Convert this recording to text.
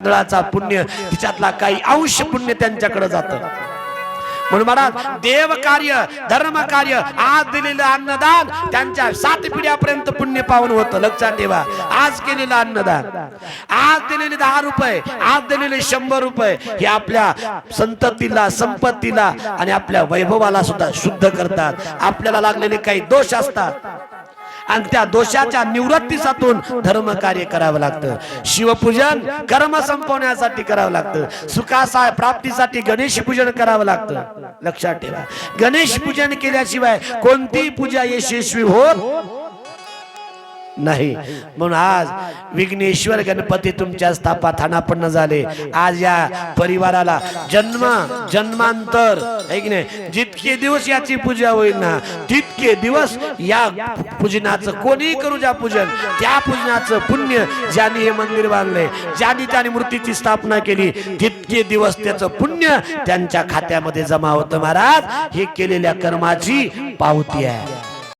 तांदळाचा पुण्य तिच्यातला काही अंश पुण्य त्यांच्याकडे जात. म्हणून महाराज देव कार्य धर्म कार्य आज दिलेलं अन्नदान त्यांच्या सात पिढ्यापर्यंत पुण्य पावन होतं. लक्षात ठेवा आज केलेलं अन्नदान. आज दिलेले दहा रुपये आज दिलेले शंभर रुपये हे आपल्या संततीला संपत्तीला आणि आपल्या वैभवाला सुद्धा शुद्ध करतात. आपल्याला लागलेले काही दोष असतात. आणि त्या दोषाच्या निवृत्तीसातून धर्म कार्य करावं लागतं. शिवपूजन कर्म संपवण्यासाठी करावं लागतं. सुखासा प्राप्तीसाठी गणेश पूजन करावं लागतं. लक्षात ठेवा. गणेश पूजन केल्याशिवाय कोणतीही पूजा यशस्वी होत नाही. म्हणून आज विघ्नेश्वर गणपती तुमच्या स्थापना झाले. आज या परिवाराला जन्म जन्मांतर है की नाही? जितके दिवस याची पूजा होईल ना तितके दिवस या पूजनाचं कोणीही करू ज्या पूजन त्या पूजनाचं पुण्य ज्यांनी हे मंदिर बांधले ज्यांनी त्याने मूर्तीची स्थापना केली तितके दिवस त्याचं पुण्य त्यांच्या खात्यामध्ये जमा होतं. महाराज हे केलेल्या कर्माची पावती आहे.